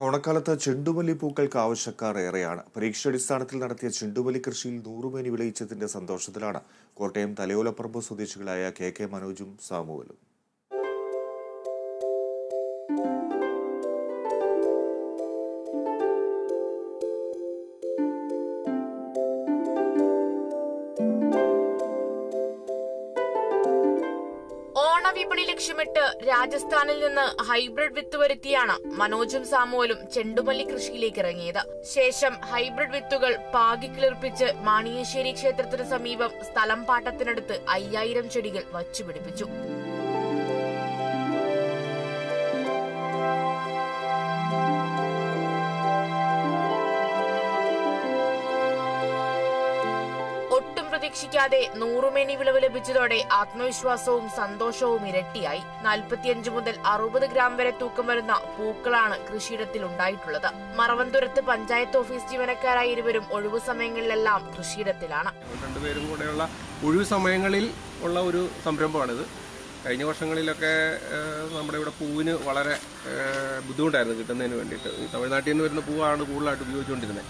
ഓണക്കാലത്ത് ചെണ്ടുമല്ലി പൂക്കൾക്ക് ആവശ്യക്കാർ ഏറെയാണ്. പരീക്ഷാടിസ്ഥാനത്തിൽ നടത്തിയ ചെണ്ടുമല്ലി കൃഷിയിൽ നൂറുമേനി വിളയിച്ചതിന്റെ സന്തോഷത്തിലാണ് കോട്ടയം തലയോലപ്പറമ്പ് സ്വദേശികളായ കെ കെ മനോജും സാമുവലും. ഓണവിപണി ലക്ഷ്യമിട്ട് രാജസ്ഥാനിൽ നിന്ന് ഹൈബ്രിഡ് വിത്ത് വരുത്തിയാണ് മനോജും സാമുവലും ചെണ്ടുമല്ലി കൃഷിയിലേക്ക് ഇറങ്ങിയത്. ശേഷം ഹൈബ്രിഡ് വിത്തുകൾ പാകി കിളിർപ്പിച്ച് മാണിയശ്ശേരി ക്ഷേത്രത്തിന് സമീപം സ്ഥലം പാട്ടത്തിനടുത്ത് അയ്യായിരം ചെടികൾ വച്ചുപിടിപ്പിച്ചു. പ്രതീക്ഷിക്കാതെ നൂറുമേനി വിളവ് ലഭിച്ചതോടെ ആത്മവിശ്വാസവും സന്തോഷവും ഇരട്ടിയായി. നാൽപ്പത്തിയഞ്ച് മുതൽ അറുപത് ഗ്രാം വരെ തൂക്കം വരുന്ന പൂക്കളാണ് കൃഷിയിടത്തിൽ ഉണ്ടായിട്ടുള്ളത്. മറവന്തുരത്ത് പഞ്ചായത്ത് ഓഫീസ് ജീവനക്കാരായ ഇരുവരും ഒഴിവു സമയങ്ങളിലെല്ലാം കൃഷിയിടത്തിലാണ്. രണ്ടുപേരും കൂടെയുള്ള ഒഴിവ് സമയങ്ങളിൽ ഉള്ള ഒരു സംരംഭമാണിത്. കഴിഞ്ഞ വർഷങ്ങളിലൊക്കെ നമ്മുടെ ഇവിടെ പൂവിന് വളരെ ബുദ്ധിമുട്ടായിരുന്നു കിട്ടുന്നതിന് വേണ്ടിയിട്ട്. തമിഴ്നാട്ടിൽ നിന്ന് വരുന്ന പൂവാണ് കൂടുതലായിട്ട് ഉപയോഗിച്ചുകൊണ്ടിരുന്നത്.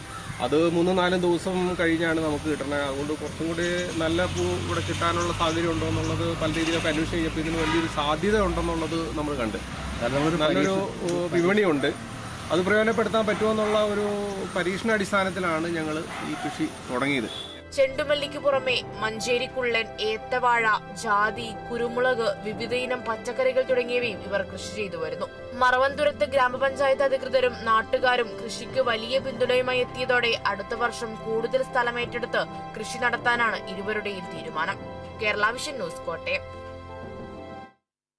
അത് മൂന്നും നാലും ദിവസം കഴിഞ്ഞാണ് നമുക്ക് കിട്ടുന്നത്. അതുകൊണ്ട് കുറച്ചും കൂടി നല്ല പൂ ഇവിടെ കിട്ടാനുള്ള സാഹചര്യം ഉണ്ടോ എന്നുള്ളത് പല രീതിയിലൊക്കെ അന്വേഷിച്ച് കഴിഞ്ഞപ്പോൾ ഇതിന് വലിയൊരു സാധ്യത ഉണ്ടെന്നുള്ളത് നമ്മൾ കണ്ട്. നല്ലൊരു വിപണിയുണ്ട്. അത് പ്രയോജനപ്പെടുത്താൻ പറ്റുമെന്നുള്ള ഒരു പരീക്ഷണാടിസ്ഥാനത്തിലാണ് ഞങ്ങൾ ഈ കൃഷി തുടങ്ങിയത്. ചെണ്ടുമല്ലിക്ക് പുറമെ മഞ്ചേരിക്കുള്ളൻ ഏത്തവാഴ ജാതി കുരുമുളക് വിവിധയിനം പച്ചക്കറികൾ തുടങ്ങിയവയും ഇവർ കൃഷി ചെയ്തു വരുന്നു. മറവന്തുരത്ത് ഗ്രാമപഞ്ചായത്ത് അധികൃതരും നാട്ടുകാരും കൃഷിക്ക് വലിയ പിന്തുണയുമായി എത്തിയതോടെ അടുത്ത വർഷം കൂടുതൽ സ്ഥലമേറ്റെടുത്ത് കൃഷി നടത്താനാണ് ഇരുവരുടെയും തീരുമാനം. Kerala vision news Kottayam.